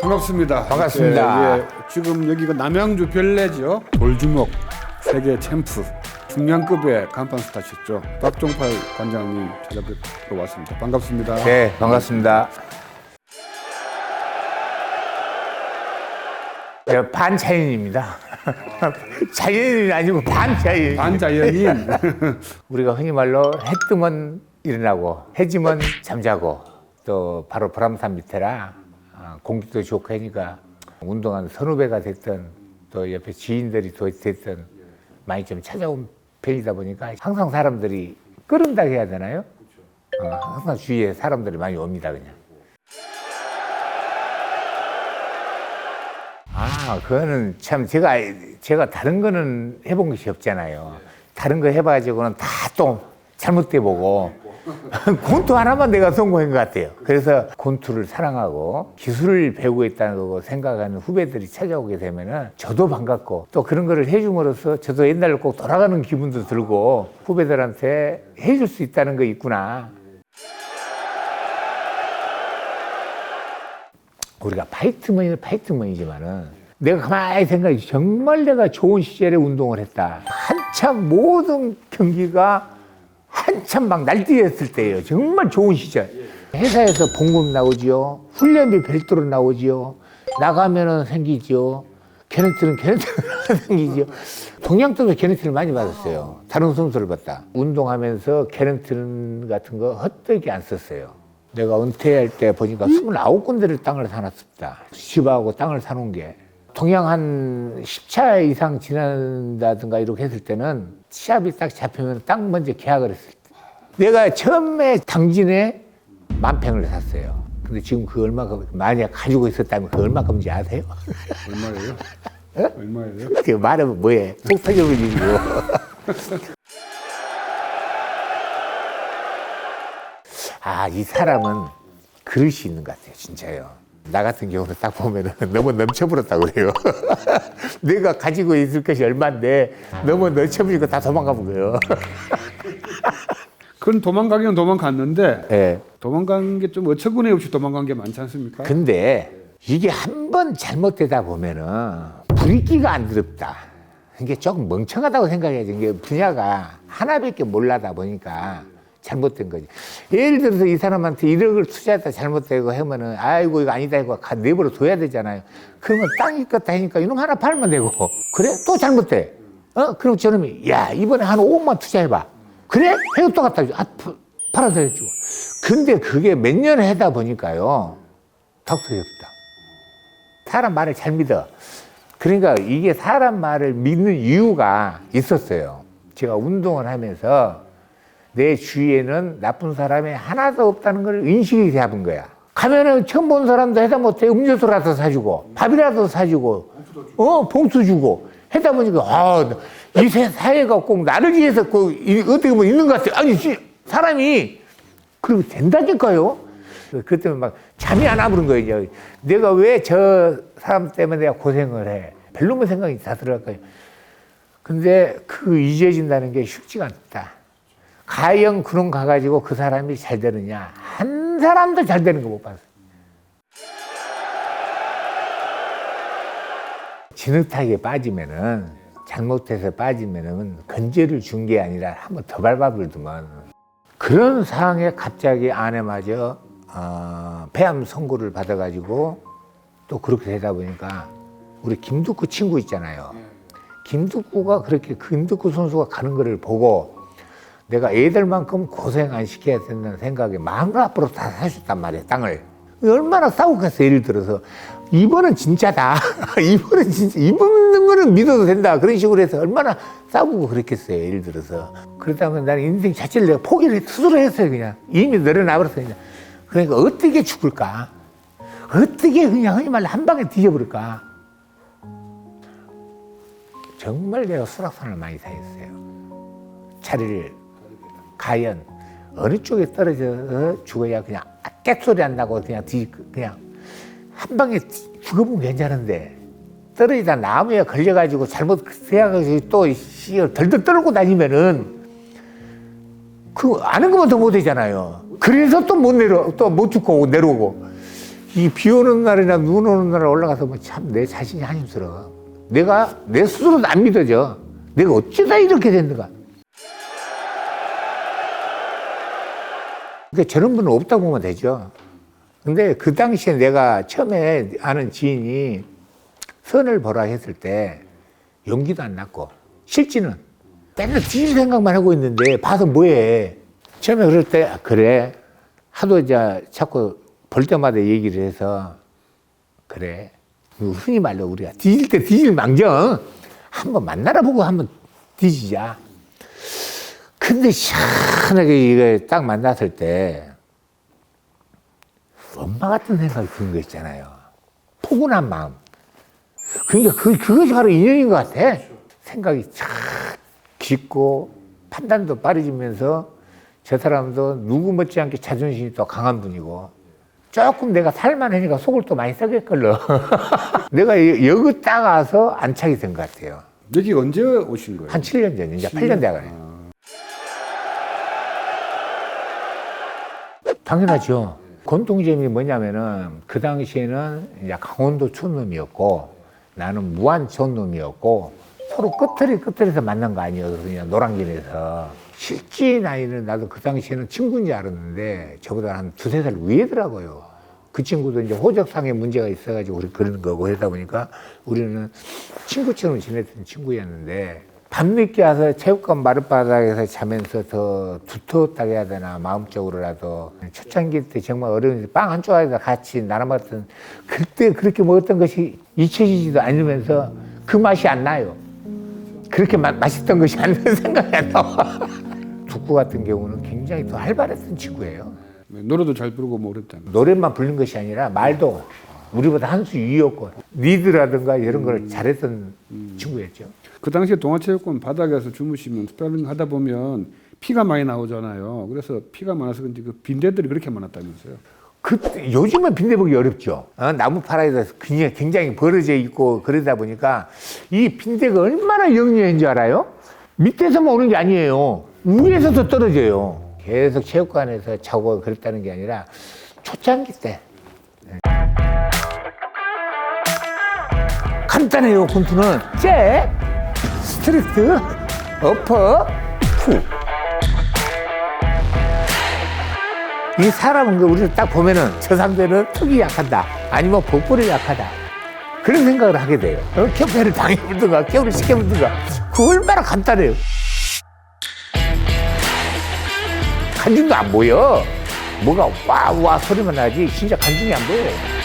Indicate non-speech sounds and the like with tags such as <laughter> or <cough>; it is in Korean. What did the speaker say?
반갑습니다. 반갑습니다. 예, 예. 지금 여기가 남양주 별내죠. 돌주먹 세계 챔프 중량급의 간판 스타셨죠. 박종팔 관장님 찾아뵙고 왔습니다. 반갑습니다. 네, 반갑습니다. 저 반차인입니다. <laughs> 자연이 아니고 반차인. 반자연인 <laughs> 우리가 흔히 말로 해 뜨면 일어나고 해 지면 잠자고 또 바로 보람산 밑에라 아, 공기도 좋고 하니까 운동한 선후배가 됐든 또 옆에 지인들이 도- 됐든 많이 좀 찾아온 편이다 보니까 항상 사람들이 끓는다 해야 되나요? 어, 항상 주위에 사람들이 많이 옵니다 그냥. 아, 그거는 참 제가 제가 다른 거는 해본 것이 없잖아요. 다른 거 해봐가지고는 다 또 잘못돼 보고 <laughs> 곤투 하나만 내가 성공한 것 같아요. 그래서 곤투를 사랑하고 기술을 배우고 있다는 거 생각하는 후배들이 찾아오게 되면은 저도 반갑고 또 그런 거를 해줌으로써 저도 옛날로 꼭 돌아가는 기분도 들고 후배들한테 해줄 수 있다는 거 있구나. 우리가 파이트머니는 파이트머니지만은 내가 가만히 생각해 정말 내가 좋은 시절에 운동을 했다. 한참 모든 경기가 한참 막 날뛰었을 때예요. 정말 좋은 시절. 회사에서 봉급 나오지요. 훈련비 별도로 나오지요. 나가면은 생기지요. 걔네들은 걔네들은 <laughs> 생기지요. 동양도도 걔네들을 많이 받았어요. 다른 선수를 봤다. 운동하면서 걔네들 같은 거 헛되게 안 썼어요. 내가 은퇴할 때 보니까 29군데를 땅을 사놨습니다. 집하고 땅을 사놓은 게. 동양 한 10차 이상 지난다든가 이렇게 했을 때는 시합이 딱 잡히면 땅 먼저 계약을 했을 때. 내가 처음에 당진에 만평을 샀어요. 근데 지금 그 얼마가, 만약 가지고 있었다면 그 얼마큼인지 아세요? 얼마예요? 어? 얼마예요? 그 말하면 뭐해? 속 터져버리고. 아, 이 사람은 그릇이 있는 것 같아요, 진짜요. 나 같은 경우는 딱 보면은 <laughs> 너무 넘쳐버렸다고 그래요. <laughs> 내가 가지고 있을 것이 얼마인데 너무 넘쳐버리고 다 도망가본 거예요. <laughs> 그건 도망가기는 도망갔는데 예. 도망간 게 좀 어처구니 없이 도망간 게 많지 않습니까? 근데 이게 한 번 잘못되다 보면은 불기가 안 더럽다. 이게 조금 멍청하다고 생각해야지. 이게 분야가 하나밖에 몰라다 보니까 잘못된 거지. 예를 들어서 이 사람한테 1억을 투자했다 잘못되고 하면은 아이고 이거 아니다 이거 가- 내버려 둬야 되잖아요. 그러면 땅이 껐다 하니까 이놈 하나 팔면 되고 그래 또 잘못돼. 어 그럼 저놈이 야 이번에 한 5억만 투자해봐. 그래 해도 또 갖다 줘. 아 파- 팔아서 해주고. 근데 그게 몇년 하다 보니까요 덕석이 없다. 사람 말을 잘 믿어. 그러니까 이게 사람 말을 믿는 이유가 있었어요. 제가 운동을 하면서 내 주위에는 나쁜 사람이 하나도 없다는 걸 인식이 잡은 거야. 가면은 처음 본 사람도 해다 못해 음료수라도 사주고 밥이라도 사주고 어 봉투 주고 하다 보니까 아 이 사회가 꼭 나를 위해서 꼭 이- 어떻게 보면 있는 것 같아. 아니 씨, 사람이 그리고 된다니까요. 그때 막 잠이 안 와버린 거예요. 내가 왜 저 사람 때문에 내가 고생을 해. 별로만 생각이 다 들어갈 거예요. 근데 그 잊어진다는 게 쉽지가 않다. 가령 그런 가가지고 그 사람이 잘 되느냐. 한 사람도 잘 되는 거 못 봤어. 진흙탕에 빠지면은 잘못해서 빠지면은 건재를 준 게 아니라 한 번 더 밟아버리더만 그런 상황에 갑자기 아내마저 어, 폐암 선고를 받아가지고 또 그렇게 되다 보니까 우리 김두구 친구 있잖아요. 김두구가 그렇게 김두구 선수가 가는 거를 보고 내가 애들만큼 고생 안 시켜야 된다는 생각에 마음을 앞으로 다 사줬단 말이에요, 땅을. 얼마나 싸우겠어, 예를 들어서. 이번은 진짜다. <laughs> 이번은 진짜, 이번은 거는 믿어도 된다. 그런 식으로 해서 얼마나 싸우고 그랬겠어요, 예를 들어서. 그러다 보면 나는 인생 자체를 내가 포기를 했- 스스로 했어요, 그냥. 이미 늘어나버렸어요, 그냥. 그러니까 어떻게 죽을까? 어떻게 그냥 흔히 말로 한 방에 뒤져버릴까? 정말 내가 수락산을 많이 사했어요. 차를 가연 어느 쪽에 떨어져서 죽어야 그냥 깨소리 안 나고 그냥 뒤 그냥 한 방에 뒤- 죽어보면 괜찮은데 떨어지다 나무에 걸려가지고 잘못 생각해서 또 씨, 덜덜 떨고 다니면은 그 아는 것만 더 못하잖아요. 그래서 또 못 내려 또 못 죽고 내려오고 이 비 오는 날이나 눈 오는 날 올라가서 뭐 참 내 자신이 한심스러워. 내가 내 스스로도 안 믿어져. 내가 어쩌다 이렇게 됐는가. 그러니까 저런 분은 없다고 보면 되죠. 근데 그 당시에 내가 처음에 아는 지인이 선을 보라 했을 때 용기도 안 났고 실지는 맨날 뒤질 생각만 하고 있는데 봐서 뭐해. 처음에 그럴 때 아, 그래 하도 이제 자꾸 볼 때마다 얘기를 해서 그래 흔히 말로 우리가 뒤질 때 뒤질 망정 한번 만나라 보고 한번 뒤지자. 근데 시원하게 이거 딱 만났을 때 엄마 같은 생각이 드는 거 있잖아요. 포근한 마음. 그러니까 그, 그것이 바로 인연인 것 같아. 생각이 참 깊고 판단도 빠르지면서 저 사람도 누구 못지않게 자존심이 또 강한 분이고 조금 내가 살만하니까 속을 또 많이 썩였걸로. <laughs> 내가 여- 여기 딱 와서 안착이 된 것 같아요. 여기 언제 오신 거예요? 한 7년 전, 이제 8년 돼가네. 당연하죠. 공통점이 뭐냐면은 그 당시에는 이제 강원도 촌놈이었고 나는 무안 촌놈이었고 서로 끝털이 끝털에서 만난 거 아니었거든요. 노량진에서. 실제 나이는 나도 그 당시에는 친구인 줄 알았는데 저보다 한 두세 살 위에더라고요. 그 친구도 이제 호적상의 문제가 있어가지고 우리 그런 거고 하다 보니까 우리는 친구처럼 지냈던 친구였는데 밤늦게 와서 체육관 마룻바닥에서 자면서 더 두터웠다고 해야 되나 마음적으로라도 초창기 때 정말 어려운데 빵 한 조각에다 같이 나눠 먹었던 그때 그렇게 먹었던 것이 잊혀지지도 않으면서 그 맛이 안 나요. 그렇게 마- 맛있던 것이 아니는 생각이 안 나와. 두구 <laughs> 같은 경우는 굉장히 또 활발했던 친구예요. 네, 노래도 잘 부르고 뭐 그랬잖아요. 노래만 부르는 것이 아니라 말도 우리보다 한 수 위였고 리드라든가 이런 걸 잘했던 친구였죠. 그 당시에 동아체육관 바닥에서 주무시면 스파링 하다 보면 피가 많이 나오잖아요. 그래서 피가 많아서 그런지 그 빈대들이 그렇게 많았다면서요. 그 요즘은 빈대 보기 어렵죠. 어, 나무 파라에서 그냥 굉장히 벌어져 있고 그러다 보니까 이 빈대가 얼마나 영리한 줄 알아요? 밑에서만 오는 게 아니에요. 위에서도 떨어져요. 계속 체육관에서 자고 그랬다는 게 아니라 초창기 때. 간단해요, 권투는. 잽, 스트레이트, 어퍼, 후. 이 사람은 그 우리를 딱 보면은 저 상대는 턱이 약하다. 아니면 복부이 약하다. 그런 생각을 하게 돼요. 어? 격패를 당해보든가 겨울을 시켜보든가. 그 얼마나 간단해요. 간중도 안 보여. 뭐가 와와 소리만 나지. 진짜 간중이 안 보여요